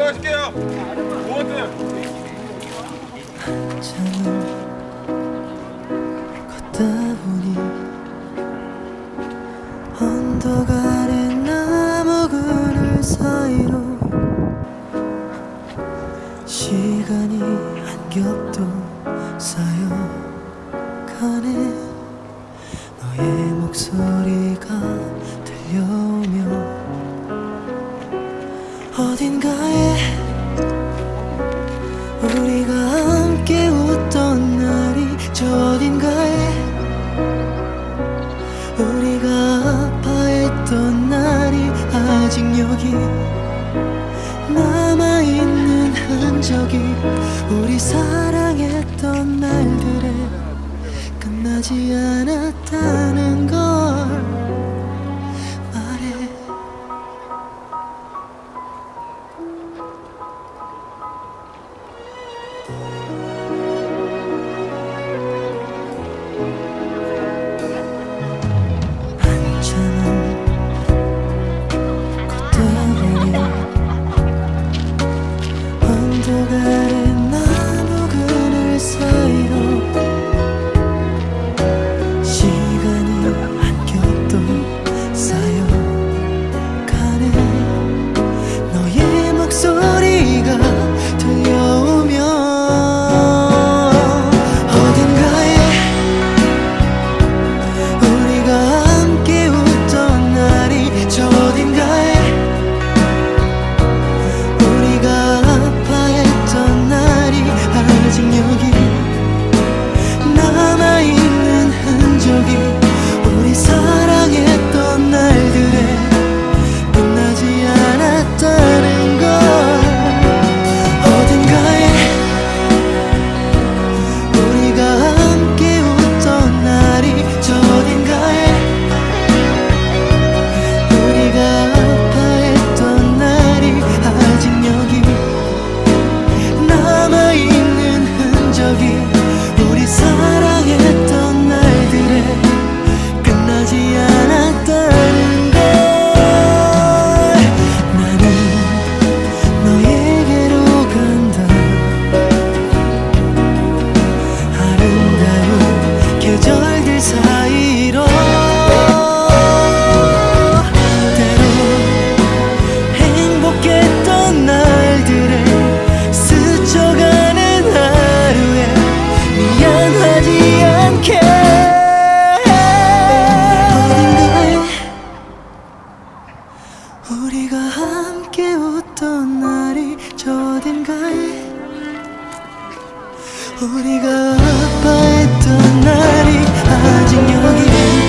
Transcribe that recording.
들어가실게요. 공원들. 걷다 보니 언덕 아래 나무 그늘 사이로 시간이 한 겹도 쌓여가네 너의 목소리가 들려 어딘가에 우리가 함께 웃던 날이 저 어딘가에 우리가 아파했던 날이 아직 여기 남아있는 흔적이 우리 사랑했던 날들에 끝나지 않았다는 한 우리가 아파했던 날이 아직 여기